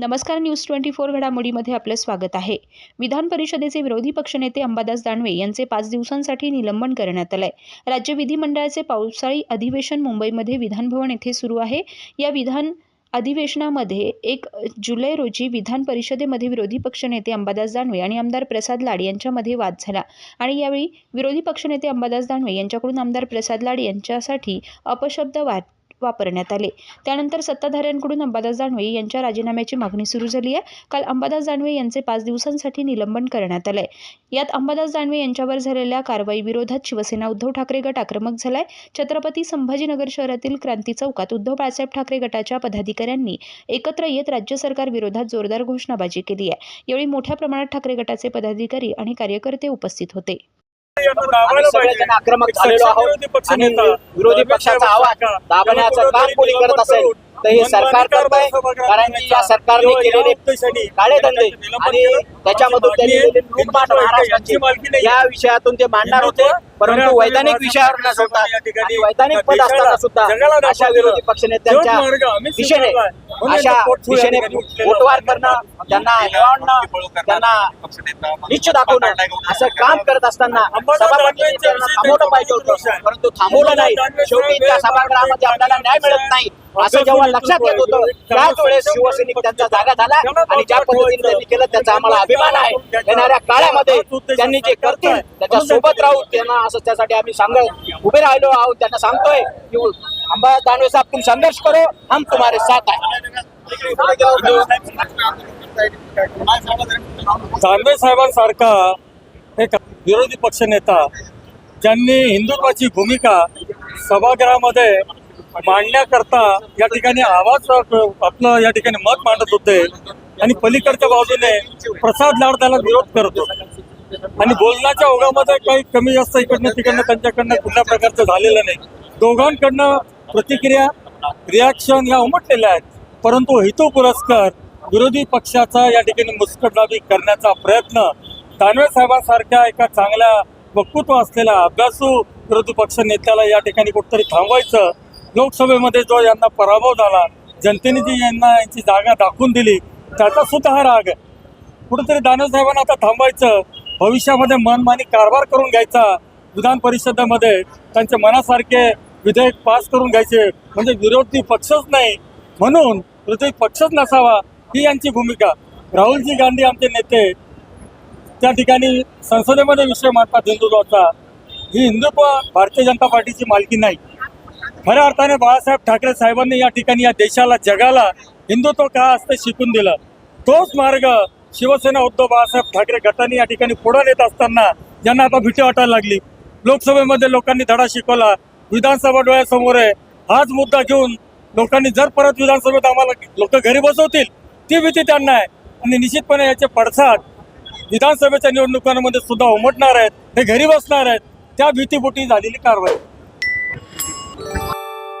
नमस्कार news twenty four घडामोडीमध्ये आपलं स्वागत आहे. विधान परिषदेचे विरोधी पक्षनेते अंबादास दानवे यांचे पाच दिवसांसाठी निलंबन करण्यात आलंय. राज्य विधिमंडळाचे पावसाळी अधिवेशन मुंबईमध्ये विधानभवन येथे सुरू आहे. या विधान अधिवेशनामध्ये एक जुलै रोजी विधान परिषदेमध्ये विरोधी पक्षनेते अंबादास दानवे आणि आमदार प्रसाद लाड यांच्यामध्ये वाद झाला. आणि यावेळी विरोधी पक्षनेते अंबादास दानवे यांच्याकडून आमदार प्रसाद लाड यांच्यासाठी अपशब्द वाद वापरण्यात आले. त्यानंतर सत्ताधाऱ्यांकडून अंबादास दानवे यांच्या राजीनाम्याची मागणी सुरू झाली आहे. काल अंबादास दानवे यांचे पाच दिवसांसाठी निलंबन करण्यात आलंय. यात अंबादास दानवे यांच्यावर झालेल्या कारवाई विरोधात शिवसेना उद्धव ठाकरे गट आक्रमक झालाय. छत्रपती संभाजीनगर शहरातील क्रांती चौकात उद्धव बाळासाहेब ठाकरे गटाच्या पदाधिकाऱ्यांनी एकत्र येत राज्य सरकार विरोधात जोरदार घोषणाबाजी केली आहे. यावेळी मोठ्या प्रमाणात ठाकरे गटाचे पदाधिकारी आणि कार्यकर्ते उपस्थित होते. सगळेजण आक्रमक झालेलो आहोत आणि विरोधी पक्षाचा आवाज दाबण्याचं काम कोणी करत असेल? तर हे सरकार करत आहे कारण की या सरकारने केलेले काळे धंदे आणि त्याच्यामधून त्यांनी लूटमाट महाराष्ट्राची. या विषयातून ते मांडणार होते परंतु वैधानिक विषयावर सोडता आणि वैधानिक पद असताना सुद्धा अशा विरोधी पक्षनेत्यांच्या दिशेने अशा दिशेने पोटवार करणं त्यांना हेवाळणं त्यांना निश्च दाखवणं असं काम करत असताना सभापतींनी त्यांना थांबवलं पाहिजे होतं. परंतु थांबवलं नाही. शेवटी त्या सभागृहामध्ये आपल्याला न्याय मिळत नाही. असं जेव्हा लक्षात येत होतं त्याच वेळेस शिवसैनिक त्यांचा जागा झाला आणि ज्या पद्धतीने त्यांनी केलं त्याचा आम्हाला अभिमान आहे. येणाऱ्या काळामध्ये त्यांनी जे करतील त्याच्या सोबत राहू त्यांना असं त्यासाठी आम्ही सांगत उभे राहिलो आहोत त्यांना सांगतोय की अंबा दानवे साहेब तुम संघर्ष करो हम तुम्हारे साथ आहे. दानवे साहेबांसारखा एक विरोधी पक्षनेता ज्यांनी हिंदुत्वाची भूमिका सभागृहामध्ये मांडण्याकरता या ठिकाणी आवाज आपलं या ठिकाणी मत मांडत होते. आणि पलीकडच्या बाजूने प्रसाद लाड त्याला विरोध करतो आणि बोलण्याच्या ओघामध्ये काही कमी जास्त इकडनं तिकडनं त्यांच्याकडनं कुठल्या प्रकारचं झालेलं नाही. दोघांकडनं प्रतिक्रिया रिॲक्शन या उमटलेल्या आहेत. परंतु हितू पुरस्कार विरोधी पक्षाचा या ठिकाणी मुस्कटदाबी करण्याचा प्रयत्न दानवे साहेबांसारख्या एका चांगल्या वक्तृत्व असलेल्या अभ्यासू विरोधी पक्ष नेत्याला या ठिकाणी कुठंतरी थांबवायचं लोकसभेमध्ये जो यांना पराभव झाला जनतेने जी यांना यांची जागा दाखवून दिली त्याचा सुद्धा हा राग आहे. कुठेतरी दानवसाहेबांना आता थांबायचं. भविष्यामध्ये मनमानी कारभार करून घ्यायचा. विधान परिषदेमध्ये त्यांच्या मनासारखे विधेयक पास करून घ्यायचे. म्हणजे विरोधी पक्षच नाही. म्हणून विरोधी पक्षच नसावा ही यांची भूमिका. राहुलजी गांधी आमचे नेते त्या ठिकाणी संसदेमध्ये विषय मांडतात हिंदुत्वाचा ही हिंदुत्व भारतीय जनता पार्टीची मालकी नाही. खऱ्या अर्थाने बाळासाहेब ठाकरे साहेबांनी या ठिकाणी या देशाला जगाला हिंदुत्व का असते शिकून दिलं? तोच मार्ग शिवसेना उद्धव बाळासाहेब ठाकरे गटाने या ठिकाणी पुढे नेत असताना ज्यांना आता भीती वाटायला लागली. लोकसभेमध्ये लोकांनी धडा शिकवला. विधानसभा डोळ्यासमोर आहे. हाच मुद्दा घेऊन लोकांनी जर परत विधानसभेत आम्हाला लोक घरी बसवतील ती भीती त्यांना आहे. आणि निश्चितपणे याचे पडसाद विधानसभेच्या निवडणुकांमध्ये सुद्धा उमटणार आहेत. हे घरी बसणार आहेत. त्या भीतीपोटी झालेली कारवाई.